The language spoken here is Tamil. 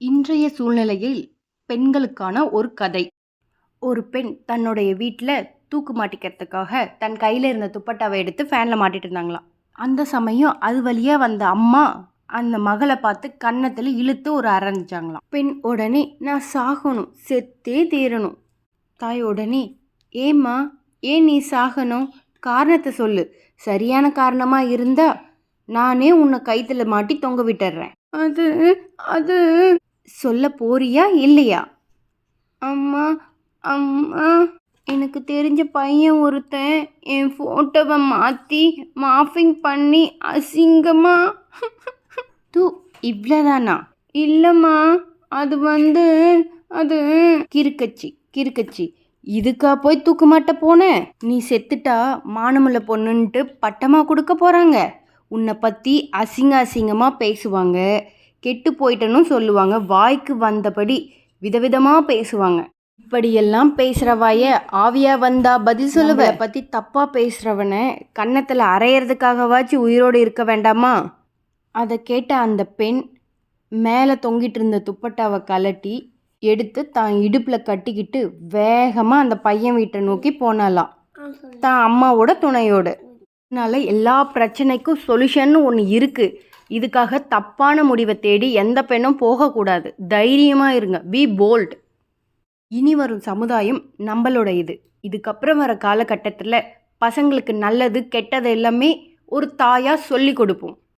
இன்றைய சூழ்நிலையில் பெண்களுக்கான ஒரு கதை. ஒரு பெண் தன்னுடைய வீட்டில் தூக்கு மாட்டிக்கிறதுக்காக தன் கையில் இருந்த துப்பட்டாவை எடுத்து ஃபேனில் மாட்டிட்டு இருந்தாங்களாம். அந்த சமயம் அது வழியாக வந்த அம்மா அந்த மகளை பார்த்து கன்னத்தில் இழுத்து ஒரு அரைஞ்சாங்களாம் பெண் உடனே நான் சாகணும் செத்தே தீரணும். தாய் உடனே ஏம்மா ஏன் நீ சாகணும்? காரணத்தை சொல்லு. சரியான காரணமாக இருந்தா நானே உன்னை கைத்தில் மாட்டி தொங்க விட்டுறேன். அது அது சொல்ல போறியா இல்லையா? அம்மா அம்மா. எனக்கு தெரிஞ்ச பையன் ஒருத்தன். என் ஃபோட்டோவை மாற்றி மாஃபிங் பண்ணி அசிங்கமா. தூ இவ்வளோதானா இல்லைம்மா அது வந்து அது கிறுக்கச்சி கிறுக்கச்சி. இதுக்கா போய் தூக்க மாட்ட போன? நீ செத்துட்டா மானமுள்ள பொண்ணுன்ட்டு பட்டமாக கொடுக்க போகிறாங்க உன்னை பற்றி அசிங்க அசிங்கமாக பேசுவாங்க. கெட்டு போயிட்டனும் சொல்லுவாங்க. வாய்க்கு வந்தபடி விதவிதமா பேசுவாங்க. இப்படியெல்லாம் பேசுறவாய ஆவியா வந்தா பதில் சொல்லுவ. பத்தி தப்பா பேசுறவனை கன்னத்துல அரையிறதுக்காகவாச்சும் உயிரோடு இருக்க வேண்டாமா? அதை கேட்ட அந்த பெண் மேலே தொங்கிட்டு இருந்த துப்பட்டாவை கலட்டி எடுத்து தான் இடுப்பில் கட்டிக்கிட்டு வேகமாக அந்த பையன் வீட்டை நோக்கி போனாலாம் தான் அம்மாவோட துணையோடு. அதனால எல்லா பிரச்சனைக்கும் சொல்யூஷன் ஒன்று இருக்குது இதுக்காக தப்பான முடிவை தேடி எந்த பெண்ணும் போகக்கூடாது. தைரியமாக இருங்க. பி போல்ட் இனி வரும் சமுதாயம் நம்மளோட இது. இதுக்கப்புறம் வர காலகட்டத்தில் பசங்களுக்கு நல்லது கெட்டது எல்லாமே ஒரு தாயாக சொல்லி கொடுப்போம்.